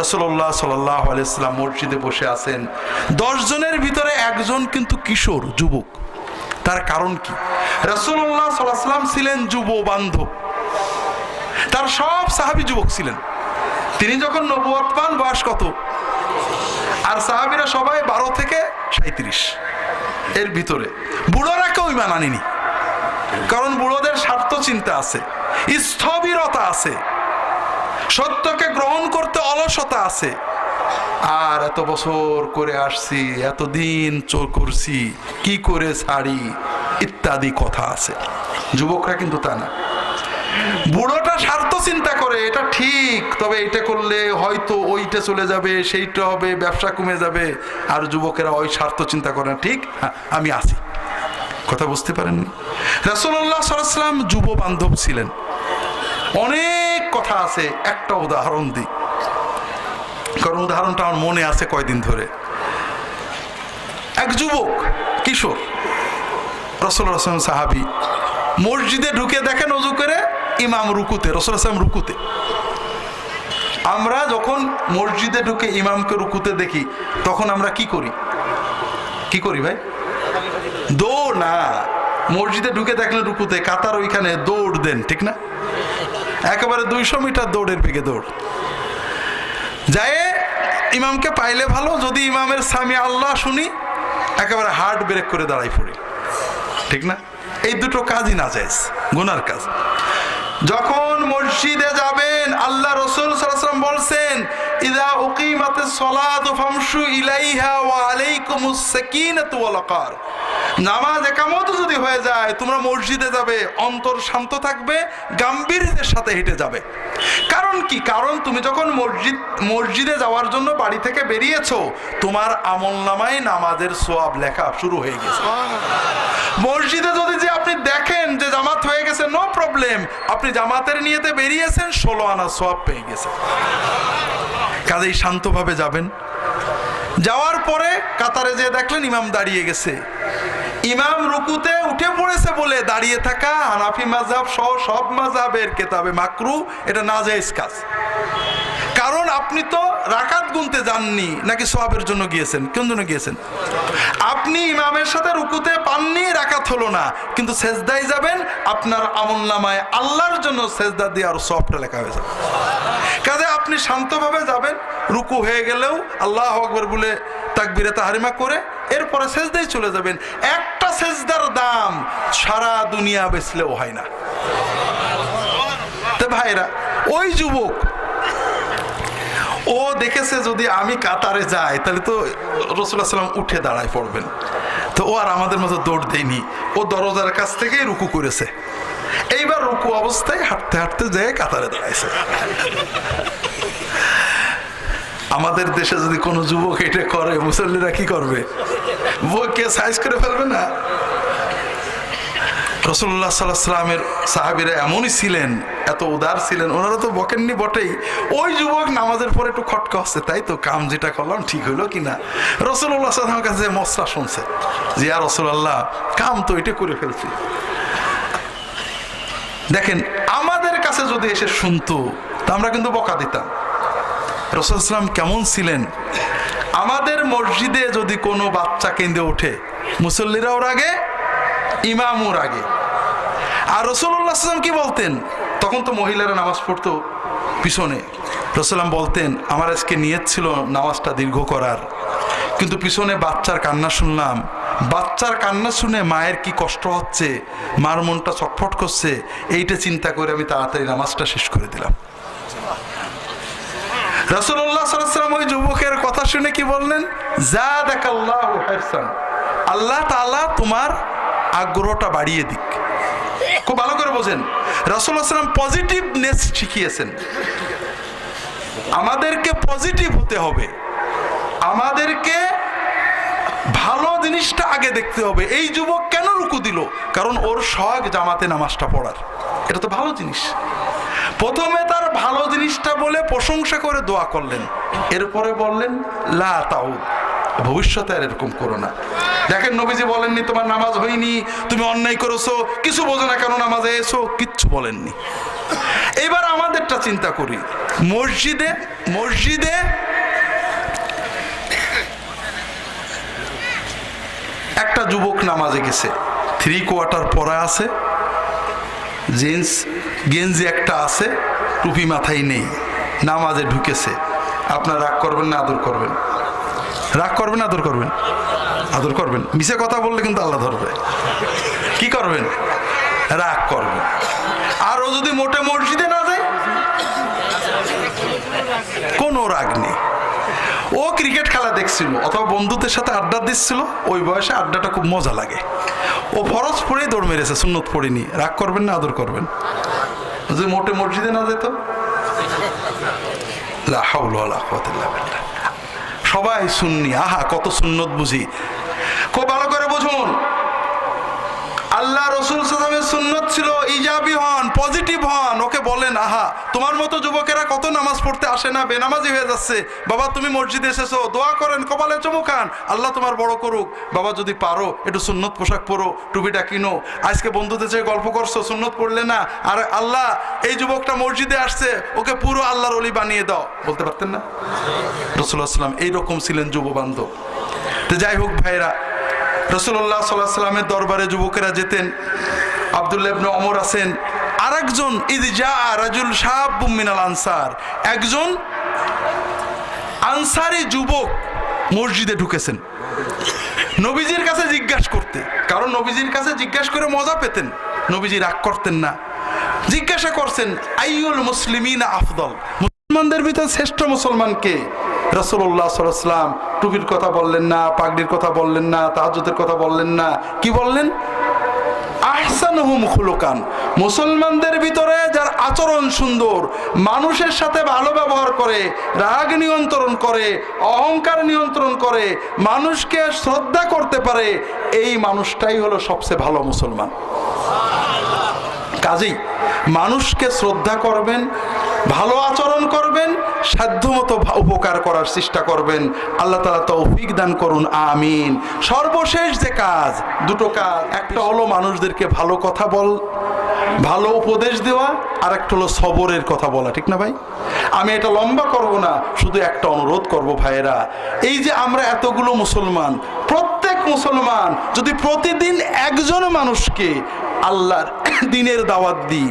রসল্লাহ সাল্লাহ আলাইসাল্লাম মসজিদে বসে আছেন। দশ জনের ভিতরে একজন কিন্তু কিশোর, যুবক। তার কারণ কি? রসল্লাহ সাল্লাম ছিলেন যুব বান্ধব। তার সব সাহাবি যুবক ছিলেন। তিনি যখন নবুয়াত পান, বয়স কত? আর সাহাবিরা সবাই বারো থেকে সাঁত্রিশ এর ভিতরে বুড়োরা কেউ ইমান কারণ বুড়োদের স্বার্থ চিন্তা আছে, স্থবিরতা আছে। সত্যকে গ্রহণ করতে অলসতা আছে। আর এত বছর করে আসছি এতদিন চোর করছি কি করে ছাড়ি ইত্যাদি কথা আছে। যুবকরা কিন্তু তা না। বুড়োটা স্বার্থ চিন্তা করে এটা ঠিক তবে এটা করলে হয়তো ওইটা চলে যাবে সেইটা হবে ব্যবসা কমে যাবে। আর যুবকেরা ওই স্বার্থ চিন্তা করে না ঠিক? হ্যাঁ, আমি আছি। কথা বুঝতে পারেন রসল্লাহ সাল্লাম যুব বান্ধব ছিলেন। অনেক কথা আছে, একটা উদাহরণ দিই। কারণ উদাহরণটা আমার মনে আছে কয়দিন ধরে। এক যুবক, কিশোর, রসুল রসম সাহাবি, মসজিদে ঢুকে দেখেন অজু করে ইমাম রুকুতে, রসুল আসলাম রুকুতে। আমরা যখন মসজিদে ঢুকে ইমামকে রুকুতে দেখি, তখন আমরা কি করি? কি করি ভাই? দৌড় না, মসজিদে ঢুকে দেখলে রুকুতে, কাতার ওইখানে দৌড় দেন, ঠিক না? একেবারে দুইশো মিটার দৌড়ের বেগে দৌড়। যায় ইমামকে পাইলে ভালো, যদি ইমামের স্বামী আল্লাহ শুনি, একেবারে হার্ট ব্রেক করে দাঁড়াই পড়ি। ঠিক না? এই দুটো কাজই না যায় গুনার কাজ। যখন মসজিদে যাবেন, আল্লাহ রসুল বলছেন উকিমাতে ইলাইহা ওয়া নামাজ যদি হয়ে যায় মসজিদে যাবে, অন্তর শান্ত থাকবে সাথে হেঁটে যাবে। কারণ কি? কারণ তুমি যখন মসজিদ, মসজিদে যাওয়ার জন্য বাড়ি থেকে বেরিয়েছো, তোমার আমল নামায় নামাজের সোয়াব লেখা শুরু হয়ে গেছে। মসজিদে যদি যে আপনি দেখেন যে জামাত হয়ে গেছে নো প্রবলেম আপনি জামাতের নিয়েতে বেরিয়েছেন, ষোলো আনা সোয়াব পেয়ে গেছে কাজেই শান্তভাবে যাবেন। যাওয়ার পরে কাতারে যে দেখলেন ইমাম দাঁড়িয়ে গেছে। ইমাম রুকুতে উঠে পড়েছে বলে দাঁড়িয়ে থাকা হানাফি মাজাব সহ সব মাজাবের কেতাবে মাকরু, এটা না জায়েজ কাজ। কারণ আপনি তো রাকাত গুনতে যাননি, নাকি সোয়াবের জন্য গিয়েছেন? কোন জন্য গিয়েছেন? আপনি ইমামের সাথে রুকুতে পাননি রাখাত হলো না। কিন্তু সেজদায় যাবেন, আপনার আমল নামায় আল্লাহর জন্য সেজদা দিয়ে আরও সফটটা লেখা হয়ে যাবে কাজে আপনি শান্তভাবে যাবেন, রুকু হয়ে গেলেও আল্লাহ আকবর বলে তাকবিরে তাহারিমা করে, এরপরে সেজদাই চলে যাবেন। একটা সেজদার দাম সারা দুনিয়া বেচলেও হয় না। ভাইরা, ওই যুবক ও দেখেছে যদি আমি কাতারে যাই, তাহলে তো রসুল্লাহ সাল্লাম উঠে দাঁড়ায় পড়বেন। তো ও আর আমাদের মতো দৌড় দেয়নি। ও দরজার কাছ থেকেই রুকু করেছে। এইবার রুকু অবস্থায় হাঁটতে হাঁটতে যেয়ে কাতারে দাঁড়াইছে। আমাদের দেশে যদি কোনো যুবক এটা করে, মুসল্লিরা কি করবে? বইকে সাইজ করে ফেলবে না? রসুল্লাহ সাল্লাহ সাল্লামের সাহাবিরা এমনই ছিলেন, এত উদার ছিলেন, ওনারা তো বকেননি বটেই। ওই যুবক নামাজের পরে একটু খটকা হচ্ছে, তাই তো কাম যেটা করলাম ঠিক হইল কিনা? রসুল্লাহ সাল্লামের কাছে মশলা শুনছে, যে আর রসুল্লাহ কাম তো এটা করে ফেলছি। দেখেন, আমাদের কাছে যদি এসে শুনতো, তা আমরা কিন্তু বকা দিতাম। রসুলাম কেমন ছিলেন? আমাদের মসজিদে যদি কোনো বাচ্চা কেঁদে ওঠে মুসল্লিরা ওর আগে। ইমাম ওর আগে আর রসুল্লাহ সাল্লাম কি বলতেন? তখন তো মহিলারা নামাজ পড়তো পিছনে। রসুলাম বলতেন, আমার আজকে নিয়ত ছিল নামাজটা দীর্ঘ করার। কিন্তু পিছনে বাচ্চার কান্না শুনলাম। বাচ্চার কান্না শুনে মায়ের কি কষ্ট হচ্ছে? মার মনটা ছটফট করছে। এইটা চিন্তা করে আমি তাড়াতাড়ি নামাজটা শেষ করে দিলাম। রসুল্লাহ সাল্লাম ওই যুবকের কথা শুনে কি বললেন? যা দেখ আল্লাহ আল্লাহ তাআলা তোমার আগ্রহটা বাড়িয়ে দিক। খুব ভালো করে বোঝেন। রসুল্লাহ সাল্লাম পজিটিভনেস শিখিয়েছেন। আমাদেরকে পজিটিভ হতে হবে। আমাদেরকে ভালো জিনিসটা আগে দেখতে হবে। এই যুবক কেন রুকু দিল? কারণ ওর শখ জামাতে নামাজটা পড়ার। এটা তো ভালো জিনিস। প্রথমে তার ভালো জিনিসটা বলে প্রশংসা করে দোয়া করলেন। এরপরে বললেন, লা তাউদ। ভবিষ্যতে আর এরকম করো না। দেখেন নবীজি বলেননি, তোমার নামাজ হয়নি, তুমি অন্যায় করেছ, কিছু বোঝো না কেন নামাজে এসো, কিচ্ছু বলেননি। এবার আমাদেরটা চিন্তা করি, মসজিদে মসজিদে একটা যুবক নামাজে গেছে থ্রি কোয়ার্টার পরা আছে জিন্স গেঞ্জি একটা আছে, টুপি মাথায় নেই, নামাজে ঢুকেছে। আপনার রাগ করবেন না, আদর করবেন। রাগ করবেন আদর করবেন। আদর করবেন। মিশে কথা বললে কিন্তু আল্লাহ ধরবে। কি করবেন? রাগ করবেন। আর ও যদি মোটে মসজিদে না যায়? কোনো রাগ নেই। ও ক্রিকেট খেলা দেখছিল, অথবা বন্ধুদের সাথে আড্ডা দিচ্ছিল, ওই বয়সে আড্ডাটা খুব মজা লাগে। ও ফরজ পড়েই দৌড় মেরেছে, সুন্নত পড়েনি। রাগ করবেন না, আদর করবেন? যদি মোটে মসজিদে না যেত? লা হাওলা ওয়ালা কুওয়াতা ইল্লা বিল্লাহ। সবাই সুন্নি আহা কত সুন্নত বুঝি। খুব ভালো করে বুঝুন। আল্লাহ রসুল সাল্লামের সুন্নত ছিল ইজাবি হন, পজিটিভ হন। ওকে বলেন, আহা, তোমার মতো যুবকেরা কত নামাজ পড়তে আসে না? বেনামাজি হয়ে যাচ্ছে। বাবা, তুমি মসজিদে এসেছ। দোয়া করেন, কপালে চমু খান। আল্লাহ তোমার বড় করুক। বাবা, যদি পারো, একটু সুন্নত পোশাক পরো, টুপিটা কিনো। আজকে বন্ধুদের চেয়ে গল্প করছ, সুন্নত পড়লে না? আর আল্লাহ, এই যুবকটা মসজিদে আসছে, ওকে পুরো আল্লাহর অলি বানিয়ে দাও। বলতে পারতেন না? রসুল্লাহ সাল্লাম এইরকম ছিলেন যুব বান্ধব তো যাই হোক ভাইরা রসুল্লাহ সাল্লাহ সাল্লামের দরবারে যুবকেরা যেতেন। আবদুল্লাহ ইবনে অমর আছেন। আরেকজন ইদ যা রাজুল সাহাব মিনাল আনসার। একজন আনসারি যুবক মসজিদে ঢুকেছেন। নবীজির কাছে জিজ্ঞাসা করতে। কারণ নবীজির কাছে জিজ্ঞাসা করে মজা পেতেন। নবীজি রাগ করতেন না। জিজ্ঞাসা করছেন আইউল মুসলিমিন আফদল? মুসলমানদের ভিতর শ্রেষ্ঠ মুসলমানকে রসুল্লাহ সাল্লাম টুপির কথা বললেন না, পাগড়ির কথা বললেন না তাহাজুদের কথা বললেন না। কি বললেন? আহসানহুম খুলুকান। মুসলমানদের ভিতরে যার আচরণ সুন্দর, মানুষের সাথে ভালো ব্যবহার করে, রাগ নিয়ন্ত্রণ করে, অহংকার নিয়ন্ত্রণ করে, মানুষকে শ্রদ্ধা করতে পারে, এই মানুষটাই হলো সবচেয়ে ভালো মুসলমান। কাজেই মানুষকে শ্রদ্ধা করবেন ভালো আচরণ করবেন, সাধ্যমতো উপকার করার চেষ্টা করবেন। আল্লাহ তালা তৌফিক দান করুন, আমিন। সর্বশেষ যে কাজ, দুটো কাজ। একটা হলো মানুষদেরকে ভালো কথা বল, ভালো উপদেশ দেওয়া আর একটা হলো সবরের কথা বলা, ঠিক না ভাই? আমি এটা লম্বা করব না, শুধু একটা অনুরোধ করব ভাইয়েরা। এই যে আমরা এতগুলো মুসলমান, প্রত্যেক মুসলমান যদি প্রতিদিন একজন মানুষকে আল্লাহর দিনের দাওয়াত দিই,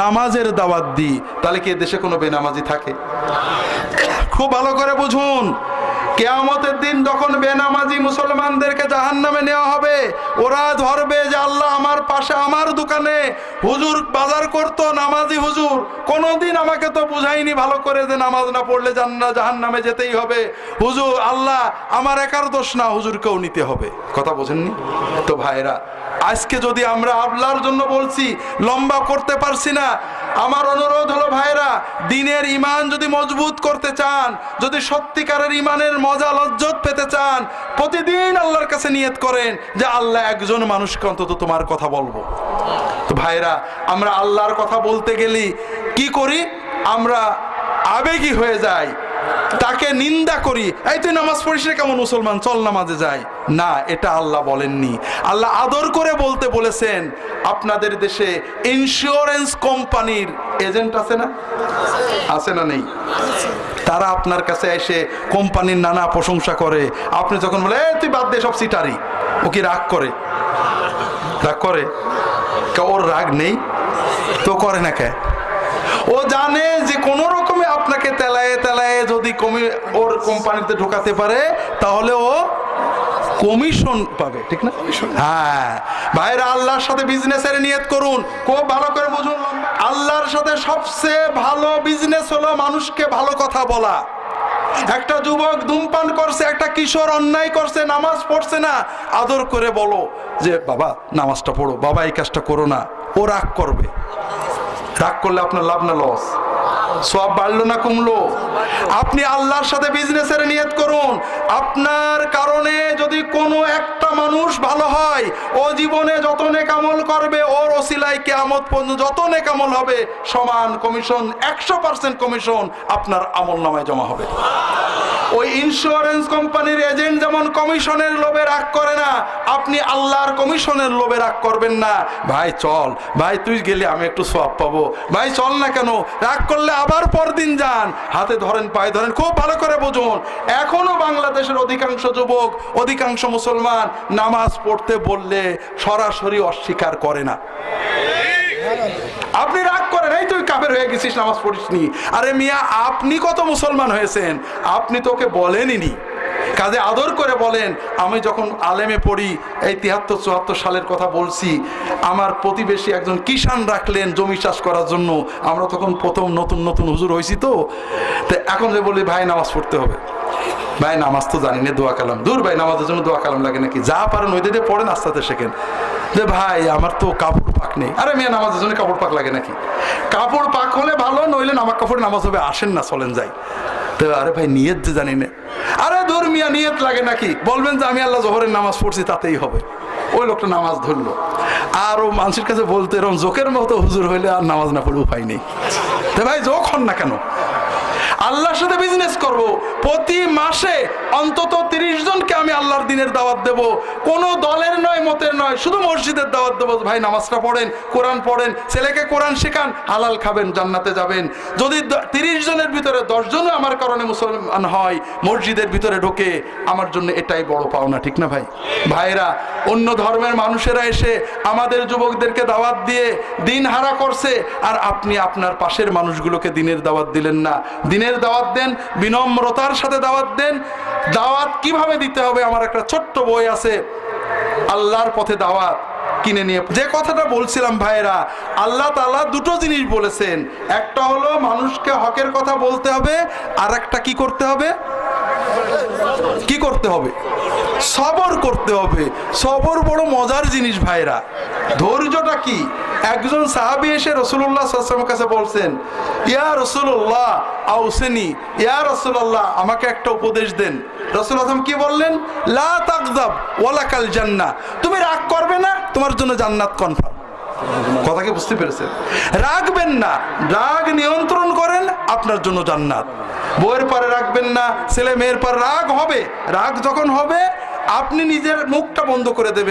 নামাজের দাওয়াত দিই, তাহলে কি দেশে কোনো বেনামাজি থাকে? খুব ভালো করে বুঝুন, কেয়ামতের দিন যখন বেনামাজি মুসলমানদেরকে জাহান নামে নেওয়া হবে, ওরা ধরবে যে আল্লাহ আমার পাশে আমার দোকানে হুজুর বাজার করতো, নামাজি হুজুর। কোনোদিন আমাকে তো বুঝাইনি ভালো করে যে নামাজ না পড়লে জান্না জাহান নামে যেতেই হবে। হুজুর, আল্লাহ, আমার একার দোষ না, হুজুরকেও নিতে হবে। কথা বোঝেননি? তো ভাইরা আজকে যদি আমরা আল্লাহর জন্য বলছি, লম্বা করতে পারছি না। আমার অনুরোধ হলো ভাইরা, দিনের ইমান যদি মজবুত করতে চান, যদি সত্যিকারের ইমানের মজা লজ্জত পেতে চান, প্রতিদিন আল্লাহর কাছে নিয়ত করেন যে আল্লাহ একজন মানুষকে অন্তত তোমার কথা বলব। তো ভাইরা, আমরা আল্লাহর কথা বলতে গেলি কি করি? আমরা আবেগী হয়ে যায়। তাকে নিন্দা করি। এই তুই নামাজ পড়িস কেমন মুসলমান? চল নামাজে যাই। না এটা আল্লাহ বলেননি। আল্লাহ আদর করে বলতে বলেছেন আপনাদের দেশে ইন্স্যুরেন্স কোম্পানির এজেন্ট আছে না? আছে না নেই? তারা আপনার কাছে এসে কোম্পানির নানা প্রশংসা করে। আপনি যখন বলে "এই, তুই বাদ দে সব সিটারি। ও কি রাগ করে? রাগ করে? ওর রাগ নেই? তো করে না কে? ও জানে যে কোনো রকমে আপনাকে তেলায়ে তেলায়ে যদি কমি ওর কোম্পানিতে ঢোকাতে পারে তাহলে ও কমিশন পাবে ঠিক না? হ্যাঁ। ভাইরা আল্লাহর সাথে বিজনেস বিজনেসের নিয়ত করুন। খুব ভালো করে বুঝুন। আল্লাহর সাথে সবচেয়ে ভালো বিজনেস হলো মানুষকে ভালো কথা বলা। একটা যুবক ধূমপান করছে একটা কিশোর অন্যায় করছে নামাজ পড়ছে না আদর করে বলো যে বাবা নামাজটা পড়ো বাবা এই কাজটা করো না। ও রাগ করবে। রাগ করলে আপনার লাভ না লস? সব বাড়লো না কমলো? আপনি আল্লাহর সাথে বিজনেসের নিয়ত করুন। আপনার কারণে যদি কোনো একটা মানুষ ভালো হয়, ও জীবনে যত নেকামল করবে, ওর ওসিলায় কেয়ামত পর্যন্ত যত নেকামল হবে, সমান কমিশন, একশো পার্সেন্ট কমিশন আপনার আমল নামায় জমা হবে। ওই ইন্স্যুরেন্স কোম্পানির এজেন্ট যেমন কমিশনের লোভে রাগ করে না, আপনি আল্লাহর কমিশনের লোভে রাগ করবেন না। ভাই, চল। ভাই, তুই গেলে আমি একটু সব পাবো। ভাই, চল না কেন? রাগ করলে আবার পরদিন যান। হাতে ধরেন, পায়ে ধরেন, খুব ভালো করে বুঝুন। এখনও বাংলাদেশের অধিকাংশ যুবক, অধিকাংশ মুসলমান নামাজ পড়তে বললে সরাসরি অস্বীকার করে না। আপনি রাগ করেন এই তুই কাফের হয়ে গেছিস, নামাজ পড়িসনি। আরে মিয়া, আপনি কত মুসলমান হয়েছেন? আপনি তোকে বলেনই কাজে আদর করে বলেন, আমি যখন আলেমে পড়ি, এই তিয়াত্তর চুয়াত্তর সালের কথা বলছি, আমার প্রতিবেশী একজন কিষান রাখলেন জমি চাষ করার জন্য। আমরা তখন প্রথম নতুন নতুন হুজুর হয়েছি তো। তো এখন যে বলি ভাই, নামাজ পড়তে হবে। ভাই, নামাজ তো জানি না, দোয়া কালাম। দূর ভাই, নামাজের জন্য দোয়া কালাম লাগে নাকি? যা পারেন ওই দিয়ে পড়েন আস্তে আস্তে শেখেন। যে ভাই, আমার তো কাপড় পাক নেই। আরে মেয়ে, নামাজের জন্য কাপড় পাক লাগে নাকি? কাপড় পাক হলে ভালো, নইলে নামাজ কাপড় নামাজ হবে, আসেন না, চলেন যাই। তো আরে ভাই, নিয়ত যে জানি না। আরে দূর মিয়া, নিয়ত লাগে নাকি? বলবেন যে আমি আল্লাহ জোহরের নামাজ পড়ছি, তাতেই হবে। ওই লোকটা নামাজ ধরলো। আর ও মানুষের কাছে বলতে এরকম জোকের মতো হুজুর হইলে আর নামাজ না পড়ে উপায় নেই। তো ভাই, জোক হন না কেন? সাথে বিজনেস করব। প্রতি মাসে অন্তত তিরিশ জনকে আমি আল্লাহর দিনের দাওয়াত দেব। কোন দলের নয়, মতের নয়, শুধু মসজিদের দাওয়াত দেবো। ভাই, নামাজটা পড়েন, কোরআন পড়েন, ছেলেকে কোরআন শেখান, হালাল খাবেন, জান্নাতে যাবেন। যদি তিরিশ জনের ভিতরে দশ জনও আমার কারণে মুসলমান হয়, মসজিদের ভিতরে ঢোকে, আমার জন্য এটাই বড় পাওনা, ঠিক না ভাই? ভাইরা অন্য ধর্মের মানুষেরা এসে আমাদের যুবকদেরকে দাওয়াত দিয়ে দিন হারা করছে, আর আপনি আপনার পাশের মানুষগুলোকে দিনের দাওয়াত দিলেন না। দিনের দাওয়াত দেন, বিনম্রতার সাথে দাওয়াত দেন। দাওয়াত কীভাবে দিতে হবে? আমার একটা ছোট্ট বই আছে, আল্লাহর পথে দাওয়াত কিনে নিয়ে। যে কথাটা বলছিলাম ভাইরা আল্লাহ তালা দুটো জিনিস বলেছেন। একটা হলো, মানুষকে হকের কথা বলতে হবে আর একটা কি করতে হবে? কি করতে হবে? সবর করতে হবে। সবর বড় মজার জিনিস ভাইরা ধৈর্যটা কি? একজন সাহাবি এসে রসুল্লাহ সাল্লামের কাছে বলছেন, ইয়া রসুল্লাহ আউসেনি ইয়া রসুল্লাহ আমাকে একটা উপদেশ দেন। রসুল আসলাম কি বললেন, লা তাকদাব ওয়ালাকাল জান্নাহ, তুমি রাগ করবে না, তোমার জন্য জান্নাত কনফার্ম কথা কি বুঝতে পেরেছেন? রাখবেন না, রাগ নিয়ন্ত্রণ করেন, আপনার জন্য জান্নাত। বইয়ের পরে রাখবেন না, ছেলে মেয়ের পর রাগ হবে, রাগ যখন হবে, আপনি নিজের মুখটা বন্ধ করে দেবেন।